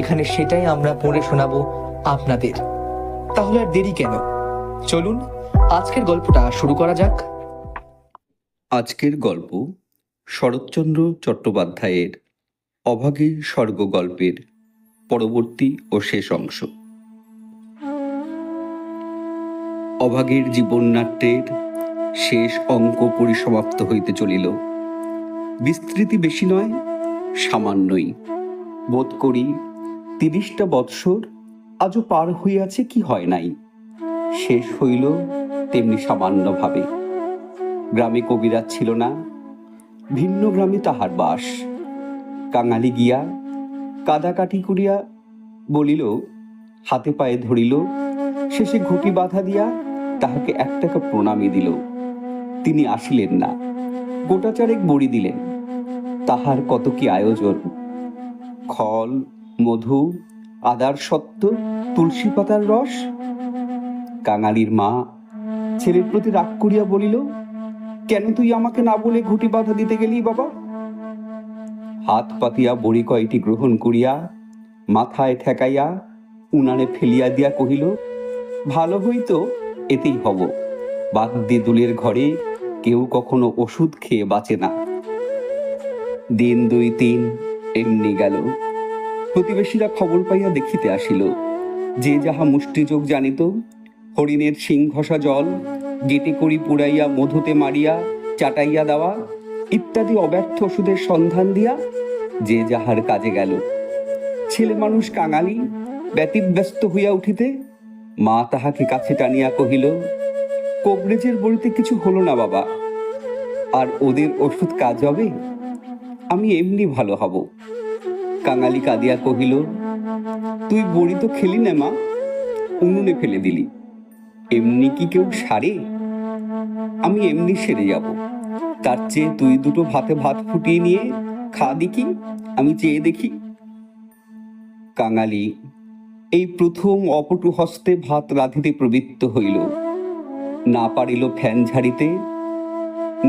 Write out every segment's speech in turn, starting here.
এখানে সেটাই আমরা পড়ে শোনাবো আপনাদের। তাহলে আর দেরি কেন? চলুন, আজকের গল্পটা শুরু করা যাক। আজকের গল্প শরৎচন্দ্র চট্টোপাধ্যায়ের অভাগীর স্বর্গ গল্পের পরবর্তী ও শেষ অংশ। অভাগীর জীবননাট্যের শেষ অঙ্ক পরিসমাপ্ত হইতে চলিল। বিস্তৃতি বেশি নয়, সামান্যই বোধ করি তিরিশটা বৎসর আজও পার হইয়াছে কি হয় নাই। শেষ হইল তেমনি সামান্যভাবে। গ্রামে কবিরাজ ছিল না, ভিন্ন গ্রামে তাহার বাস। কাঙালি গিয়া কাদাকাটি করিয়া বলিল, হাতে পায়ে ধরিল, শেষে ঘুটি বাধা দিয়া তাহাকে এক টাকা প্রণামী দিল। তিনি আসিলেন না গোটাচারেক বড়ি দিলেন। তাহার কত কি আয়োজন? খল মধু, আদার সত্ত্ব, তুলসী পাতার রস। কাঙালির মা ছেলের প্রতি রাগ করিয়া বলিল, কেন তুই আমাকে না বলে ঘুটি বাধা দিতে গেলি বাবা? হাত পাতিয়া বড়ি কয়টি গ্রহণ করিয়া মাথায় ঠেকাইয়া উনানে ফেলিয়া দিয়া কহিল, ভালো হইতো এতেই হব। বাদ্যে দুলের ঘরে, কেউ কখনো ওষুধ খেয়ে বাঁচে না। দিন দুই তিন এমনি গেল। প্রতিবেশীরা খবর পাইয়া দেখিতে আসিল, যে যাহা মুষ্টিযোগ জানিত, হরিণের শিং ঘষা জল, গেটে করি পুড়াইয়া মধুতে মারিয়া চাটাইয়া দেওয়া, ইত্যাদি অব্যর্থ ওষুধের সন্ধান দিয়া যে যাহার কাজে গেল। ছেলে মানুষ কাঙালি, ব্যতিব্যস্ত হইয়া উঠিতে, মা তাহাকে কাছে টানিয়া কহিল, কবরেজের বড়িতে কিছু হলো না বাবা, আর ওদের ওষুধ কাজ হবে, আমি এমনি ভালো হব। কাঙালি কাঁদিয়া কহিল, তুই বড়ি তো খেলি না মা, উনুনে ফেলে দিলি। এমনি কি কেউ সারে? আমি এমনি সেরে যাব। তার চেয়ে তুই দুটো ভাতে ভাত ফুটিয়ে নিয়ে খা দেখি, আমি চেয়ে দেখি। কাঙালি, এই প্রথম অপটু হস্তে ভাত রাঁধিতে প্রবৃত্ত হইল। না পারিল ফ্যান ঝাড়িতে,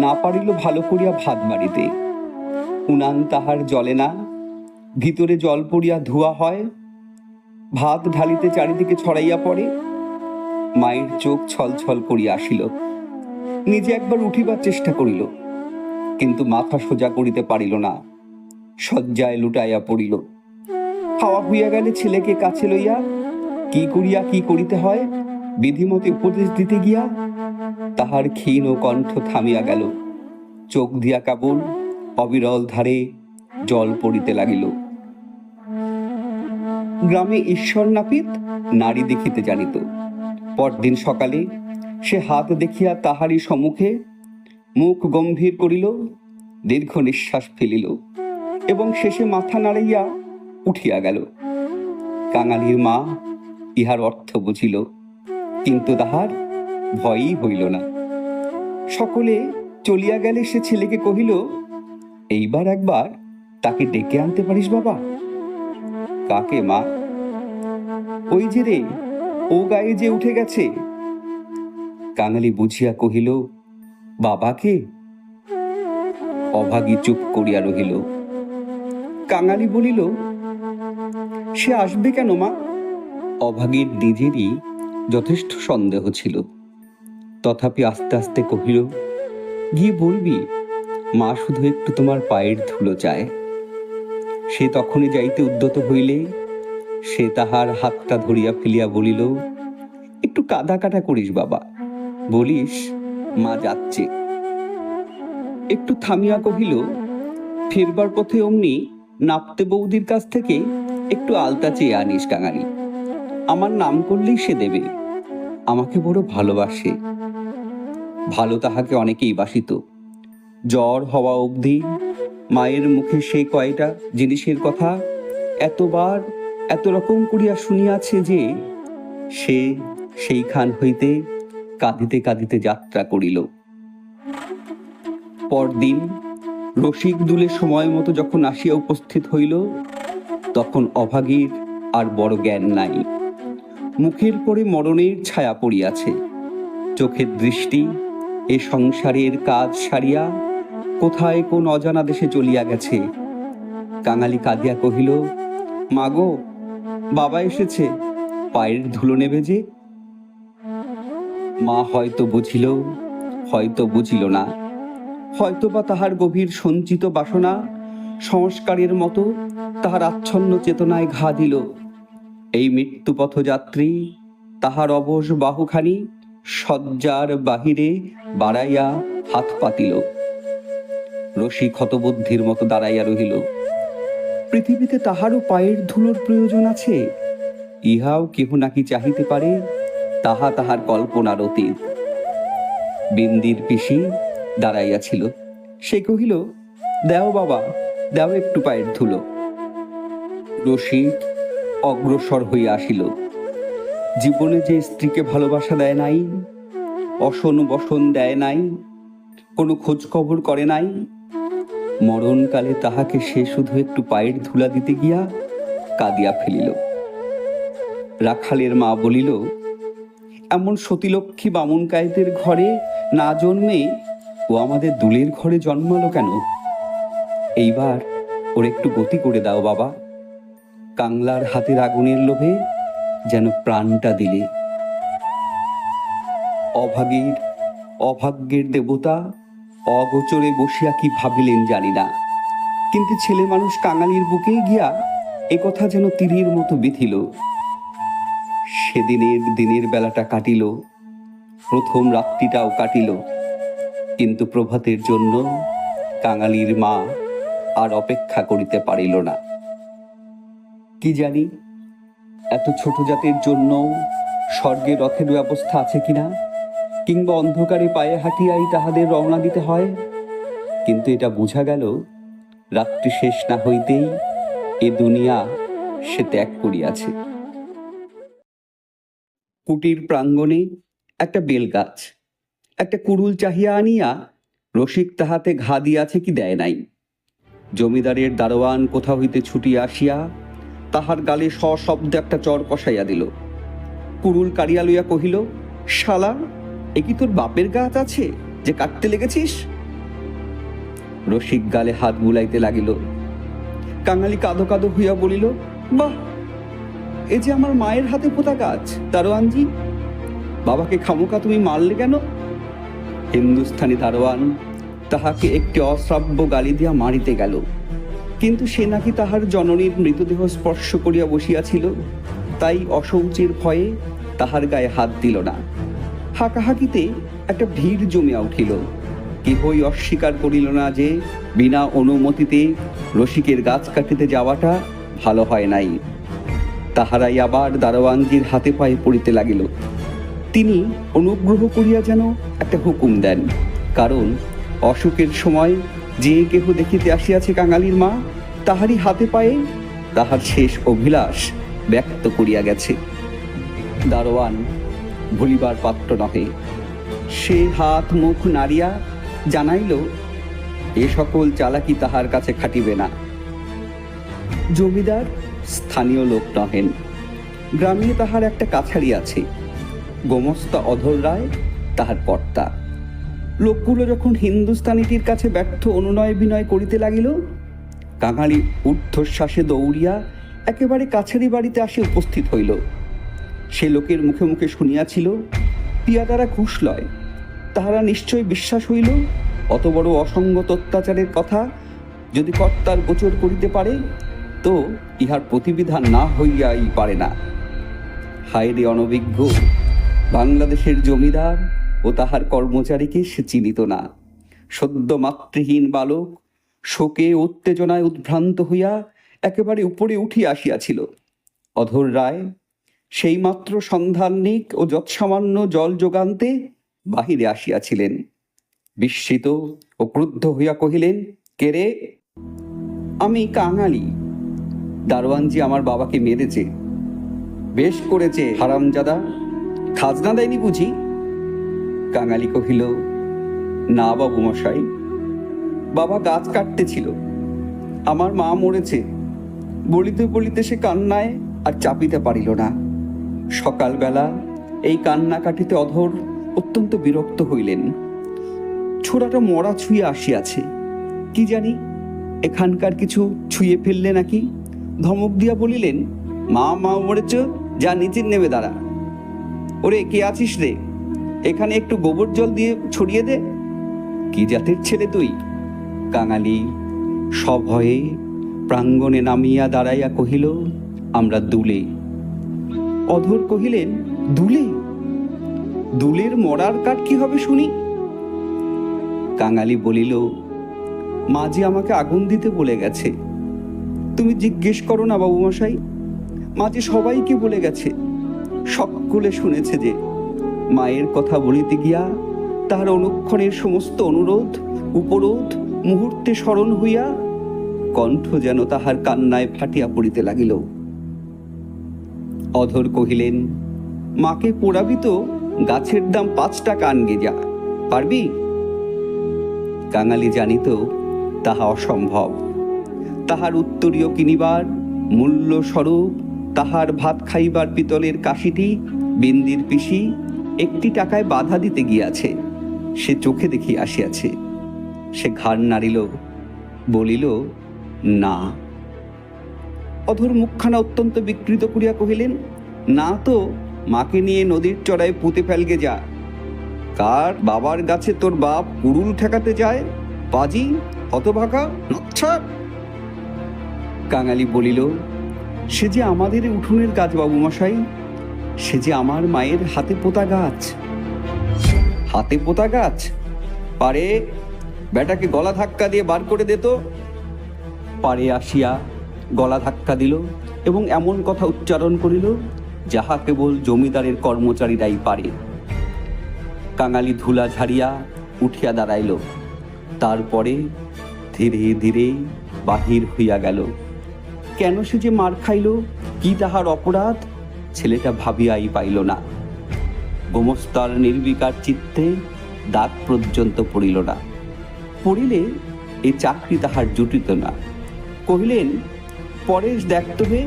না পারিল ভালো করিয়া ভাত বাড়িতে। উনান তাহার জলে না ভিতরে জল পড়িয়া ধোয়া হয়, ভাত ঢালিতে চারিদিকে ছড়াইয়া পড়ে। মায়ের চোখ ছলছল করিয়া আসিল। নিজে একবার উঠিবার চেষ্টা করিল, কিন্তু মাথা সোজা করিতে পারিল না। শয্যায় লুটাইয়া পড়িল। খাওয়া হইয়া গেলে ছেলেকে কাছে লইয়া, কি করিয়া, কি করিতে হয়? বিধিমতে উপদেশ দিতে গিয়া? তাহার ক্ষীণ কণ্ঠ থামিয়া গেল। চোখ দিয়া কেবল, অবিরল ধারে জল পড়িতে লাগিল। গ্রামে ঈশ্বর নাপিত নারী দেখিতে জানিত। পরদিন সকালে সে হাত দেখিয়া তাহারই সম্মুখে মুখ গম্ভীর করিল, দীর্ঘ নিঃশ্বাস ফেলিল এবং শেষে মাথা নাড়াইয়া উঠিয়া গেল। কাঙালির মা ইহার অর্থ বুঝিল, কিন্তু তাহার ভয়ই হইল না। সকলে চলিয়া গেলে সে ছেলেকে কহিল, এইবার একবার তাকে ডেকে আনতে পারিস বাবা? কাকে মা? ওই যে রে, ও গায়ে যে উঠে গেছে। কাঙালি বুঝিয়া কহিল, বাবাকে? অভাগী চুপ করিয়া রহিল। কাঙালি বলিল, সে আসবে কেন মা? অভাগীর নিজেরই যথেষ্ট সন্দেহ ছিল। তথাপি আস্তে আস্তে কহিল, গিয়ে বলবি, মা শুধু একটু তোমার পায়ের ধুলো চায়। সে তখনই যাইতে উদ্যত হইলে, সে তাহার হাতটা ধরিয়া ফেলিয়া বলিল, একটু কাদা কাটা করিস বাবা। বলিস, মা যাচ্ছে। একটু থামিয়া কহিল, ফেরবার পথে অমনি নাপতে বৌদির কাছ থেকে একটু আলতা চেয়ে আনিস কাঙালি। আমার নাম করলেই সে দেবে। আমাকে বড় ভালোবাসে। ভালো তাহাকে অনেকেই বাসিত। জ্বর হওয়া অবধি মায়ের মুখে সেই কয়টা জিনিসের কথা এতবার এত রকম করিয়া শুনিয়াছে যে সে সেইখান হইতে কাঁদিতে কাঁদিতে যাত্রা করিল। পরদিন রসিক দুলে সময় মতো যখন আসিয়া উপস্থিত হইল, তখন অভাগীর আর বড় জ্ঞান নাই। মুখের পরে মরণের ছায়া পড়িয়াছে। চোখের দৃষ্টি এ সংসারের কাজ সারিয়া কোথায় কোন অজানা দেশে চলিয়া গেছে? কাঙালি কাঁদিয়া কহিল, মাগো, বাবা এসেছে, পায়ের ধুলো নেবে যে? মা হয়তো বুঝিল হয়তো বুঝিল না। হয়তো বা তাহার গভীর সঞ্চিত বাসনা, সংস্কারের মতো তাহার আচ্ছন্ন চেতনায় ঘা দিল। এই মৃত্যুপথযাত্রী তাহার অবশ বাহুখানি শয্যার বাহিরে বাড়াইয়া হাত পাতিল। রশি ক্ষতবুদ্ধির মতো দাঁড়াইয়া রহিল। পৃথিবীতে তাহারও পায়ের ধুলোর প্রয়োজন আছে। ইহাও কেহ নাকি চাহিতে পারে তাহা তাহার কল্পনার অতীত। বিন্দির পিসি দাঁড়াইয়াছিল। সে কহিল দেও বাবা দেও একটু পায়ের ধুলো। রসিক অগ্রসর হইয়া আসিল। জীবনে যে স্ত্রীকে ভালোবাসা দেয় নাই অসন বসন দেয় নাই কোনো খোঁজ খবর করে নাই মরণকালে তাহাকে সে শুধু একটু পায়ের ধুলা দিতে গিয়া কাঁদিয়া ফেলিল। রাখালের মা বলিল, এমন সতীলক্ষ্মী বামুন কায়েতের ঘরে না জন্মে ও আমাদের দুলের ঘরে জন্মালো কেন? এইবার ওর একটু গতি করে দাও বাবা। কাংলার হাতের আগুনের লোভে যেন প্রাণটা দিলে। অভাগীর, অভাগ্যের দেবতা অগোচরে বসিয়া কি ভাবিলেন জানি না। কিন্তু ছেলে মানুষ কাঙালির বুকে গিয়া একথা যেন তীরের মতো বিথিল সেদিনের দিনের বেলাটা কাটিল, প্রথম রাত্রিটাও কাটিল। কিন্তু প্রভাতের জন্য কাঙালির মা আর অপেক্ষা করিতে পারিল না। কি জানি, এত ছোট জাতের জন্য স্বর্গে রথের ব্যবস্থা আছে কিনা? কিংবা অন্ধকারে পায়ে হাঁটিয়াই তাহাদের রওনা দিতে হয়। কিন্তু এটা বোঝা গেল, রাত্রি শেষ না হইতেই এ দুনিয়া সে ত্যাগ করিয়াছে। কুটির প্রাঙ্গণে একটা বেল গাছ একটা কুড়ুল চাহিয়া আনিয়া রসিক তাহাতে ঘা দিয়াছে কি দেয় নাই। জমিদারের দারোয়ান কোথা হইতে ছুটিয়া আসিয়া তাহার গালে সশব্দে একটা চর কষাইয়া দিল। কুড়ুল কাড়িয়া লইয়া কহিল, শালা এ কি তোর বাপের গাছ আছে যে কাটতে লেগেছিস? রসিক গালে হাত বুলাইতে লাগিল। কাঙালি কাঁদো কাঁদো হইয়া বলিল, বাহ, এ যে আমার মায়ের হাতে পোতা গাছ, দারোয়ানজি! বাবাকে খামোকা তুমি মারলে কেন? হিন্দুস্থানি দারোয়ান তাহাকে একটি অশ্রাব্য গালি দিয়া মারিতে গেল। কিন্তু সে নাকি তাহার জননীর মৃতদেহ স্পর্শ করিয়া বসিয়াছিল, তাই অশৌচের ভয়ে তাহার গায়ে হাত দিল না। হাকাহাকিতে একটা ভিড় জমিয়া উঠিল। কেহই অস্বীকার করিল না যে, বিনা অনুমতিতে রসিকের গাছ কাটিতে যাওয়াটা ভালো হয় নাই। তাহারাই আবার দারোয়ানজির হাতে পায়ে পড়িতে লাগিল। তিনি অনুগ্রহ করিয়া যেন একটা হুকুম দেন, কারণ অসুখের সময় যে কেহ দেখিতে আসিয়াছে কাঙালির মা, তাহারই হাতে পায়ে তাহার শেষ অভিলাষ ব্যক্ত করিয়া গেছে। দারোয়ান ভুলিবার পাত্র নহে। সে হাত মুখ নাড়িয়া জানাইল, এ সকল চালাকি তাহার কাছে খাটিবে না। জমিদার, স্থানীয় লোক নহেন। গ্রামে তাহার একটা কাছারি আছে। গোমস্তা অধর রায়, তাহার কর্তা। লোকগুলো যখন হিন্দুস্তানিটির কাছে ব্যর্থ অনুনয় বিনয় করিতে লাগিল, কাঙালি ঊর্ধ্বশ্বাসে দৌড়িয়া একেবারে কাছারি বাড়িতে আসে উপস্থিত হইল। সে লোকের মুখে মুখে শুনিয়াছিল পিয়াদারা ঘুষ লয়, তাহারা নিশ্চয় বিশ্বাস হইল, অত বড় অসঙ্গত অত্যাচারের কথা যদি কর্তার গোচর করিতে পারে, তো ইহার প্রতিবিধান না হইয়াই পারে না। হায় রে অনভিজ্ঞ, বাংলাদেশের জমিদার ও তাহার কর্মচারীকে সে চিনিত না। সদ্য মাতৃহীন বালক, শোকে উত্তেজনায় উদ্ভ্রান্ত হইয়া একেবারে উপরে উঠিয়া আসিয়াছিল। অধর রায় সেইমাত্র সন্ধানিক ও যৎসামান্য জল যোগান্তে বাহিরে আসিয়াছিলেন। বিস্মিত ও ক্রুদ্ধ হইয়া কহিলেন, কে রে? আমি কাঙালি। দারোয়ানজি আমার বাবাকে মেরেছে। বেশ করেছে, হারামজাদা। খাজনা দেয়নি বুঝি? কাঙালি কহিল, না বাবু মশাই। বাবা গাছ কাটতেছিল আমার মা মরেছে। বলিতে বলিতে সে কান্নায় আর চাপিতে পারিল না। সকালবেলা এই কান্না কাটিতে অধর অত্যন্ত বিরক্ত হইলেন। ছোড়াটা মরা ছুঁয়ে আসিয়াছে। কি জানি, এখানকার কিছু ছুঁয়ে ফেললে নাকি? ধমক দিয়া বলিলেন, মা মা মরেছ যা নিচের নেবে দাঁড়া। ওরে, কে আছিস রে? এখানে একটু গোবর জল দিয়ে ছড়িয়ে দে। কি জাতের ছেলে তুই? কাঙালি সভয়ে প্রাঙ্গণে নামিয়া দাঁড়াইয়া কহিল, আমরা দুলে। অধর কহিলেন, দুলে, দুলের মরার কাঠ কি হবে শুনি? কাঙালি বলিল মা যে আমাকে আগুন দিতে বলে গেছে। তুমি জিজ্ঞেস করো না বাবু মশাই মা যে সবাইকে বলে গেছে। সকলে শুনেছে যে, মায়ের কথা বলিতে গিয়া তাহার অনুক্ষণের সমস্ত অনুরোধ, উপরোধ, মুহূর্তে স্মরণ হইয়া কণ্ঠ যেন তাহার কান্নায় ফাটিয়া পড়িতে লাগিল। অধর কহিলেন, মাকে পোড়াবি তো, গাছের দাম পাঁচ টাকা আনগে যা, পারবি? কাঙালি জানিত, তাহা অসম্ভব। তাহার উত্তরীয় কিনিবার মূল্য স্বরূপ তাহার ভাত খাইবার পিতলের কাশিটি বিন্দির পিসি একটি টাকায় বাধা দিতে গিয়াছে, সে চোখে দেখি আসিয়াছে। সে ঘাড় নাড়িল, বলিল, না। অধর মুখখানা অত্যন্ত বিকৃত করিয়া কহিলেন, না তো, মাকে নিয়ে নদীর চড়ায় পুঁতে ফেলগে যা। কার বাবার গাছে তোর বাপ কুড়ুল ঠেকাতে যায়? বাজি হতভাগা, নচ্ছার! কাঙালি বলিল, সে যে আমাদের উঠোনের গাছ বাবু মশাই সে যে আমার মায়ের হাতে পোতা গাছ। হাতে পোতা গাছ? পারে, বেটাকে গলা ধাক্কা দিয়ে বার করে দে তো। পারে আসিয়া গলা ধাক্কা দিল এবং এমন কথা উচ্চারণ করিল যাহা কেবল জমিদারের কর্মচারীরাই পারে। কাঙালি ধুলা ঝাড়িয়া উঠিয়া দাঁড়াইল। তারপরে ধীরে ধীরে বাহির হইয়া গেল। কেন সে যে মার খাইল, কি তাহার অপরাধ, ছেলেটা ভাবিয়াই পাইল না। গোমস্তার নির্বিকার চিত্তে দাগ পর্যন্ত পড়িল না। পড়িলে এ চাকরি তাহার জুটিত না। কহিলেন পরেশ দেখতে হে,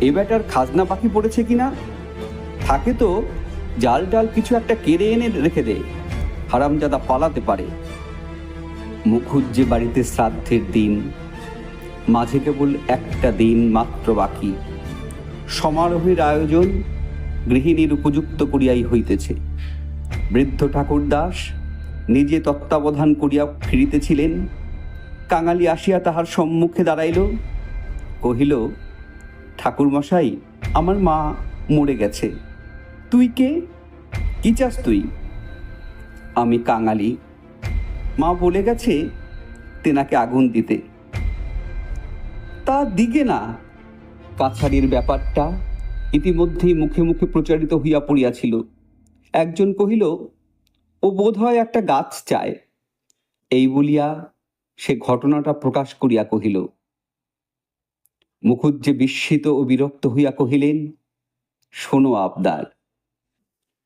এ বেটার খাজনা পাখি পড়েছে কিনা? থাকে তো, জাল ডাল কিছু একটা কেড়ে এনে রেখে দে, হারামজাদা পালাতে পারে। মুখুজ্জে বাড়িতে শ্রাদ্ধের দিন, মাঝে কেবল একটা দিন মাত্র বাকি। সমারোহের আয়োজন গৃহিণীর উপযুক্ত করিয়াই হইতেছে। বৃদ্ধ ঠাকুর দাস নিজে তত্ত্বাবধান করিয়া ফিরিতেছিলেন, কাঙালি আসিয়া তাহার সম্মুখে দাঁড়াইল। কহিল, ঠাকুরমশাই, আমার মা মরে গেছে। তুই কে? কি চাস তুই? আমি কাঙালি। মা বলে গেছে তেনাকে আগুন দিতে। তা দিকে না। কাছারির ব্যাপারটা ইতিমধ্যেই মুখে মুখে প্রচারিত হইয়া পড়িয়াছিল। একজন কহিল, ও বোধ হয় একটা গাছ চায়। এই বলিয়া সে ঘটনাটা প্রকাশ করিয়া কহিল মুখুজ্জে বিস্মিত ও বিরক্ত হইয়া কহিলেন, শোনো আবদার,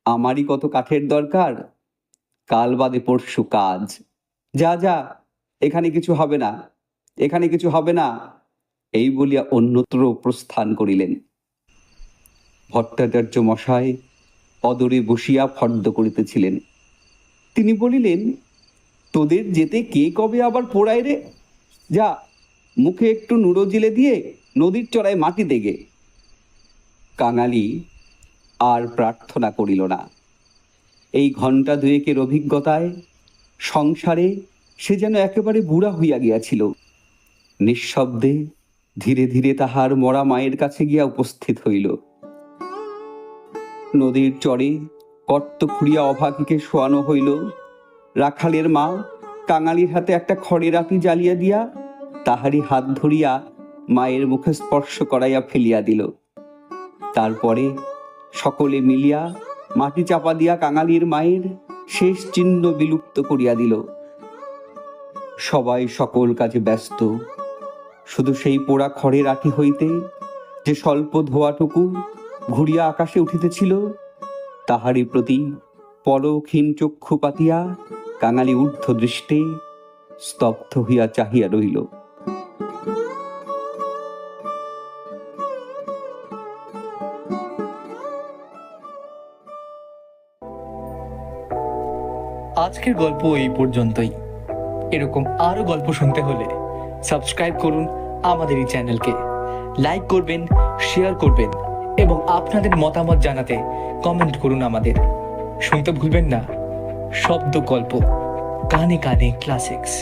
আমারই কত কাঠের দরকার, কাল বাদে পরশু কাজ। যা যা, এখানে কিছু হবে না, এখানে কিছু হবে না। এই বলিয়া অন্যত্র প্রস্থান করিলেন। ভট্টাচার্য মশাই অদরে বসিয়া ফর্দ করিতেছিলেন। তিনি বলিলেন, তোদের যেতে কে কবে আবার পোড়ায় রে? যা, মুখে একটু নুড়ো জিলে দিয়ে নদীর চড়ায় মাটি দেগে কাঙালি আর প্রার্থনা করিল না। এই ঘণ্টা দুয়েকের অভিজ্ঞতায় সংসারে সে যেন একেবারে বুড়া হইয়া গিয়াছিল। নিঃশব্দে ধীরে ধীরে তাহার মরা মায়ের কাছে গিয়া উপস্থিত হইল। নদীর চরে কর্ত খুঁড়িয়া অভাগীকে শোয়ানো হইল। রাখালের মা কাঙালির হাতে একটা খড়ের আটি জ্বালিয়া দিয়া তাহারই হাত ধরিয়া মায়ের মুখে স্পর্শ করাইয়া ফেলিয়া দিল। তারপরে সকলে মিলিয়া মাটি চাপা দিয়া কাঙালির মায়ের শেষ চিহ্ন বিলুপ্ত করিয়া দিল। সবাই সকল কাজে ব্যস্ত। শুধু সেই পোড়া খড়ের আটি হইতে যে স্বল্প ধোয়াটুকু ঘুরিয়া আকাশে উঠিতেছিল, তাহারই প্রতি পলক্ষীন চক্ষু পাতিয়া কাঙালি ঊর্ধ্ব দৃষ্টে স্তব্ধ হইয়া চাহিয়া রইল আজকের গল্প এই পর্যন্তই। এরকম আরও গল্প শুনতে হলে সাবস্ক্রাইব করুন আমাদের এই চ্যানেলকে। লাইক করবেন, শেয়ার করবেন এবং আপনাদের মতামত জানাতে কমেন্ট করুন আমাদের। শুনতে ভুলবেন না, শব্দ গল্প, কানে কানে ক্লাসিক্স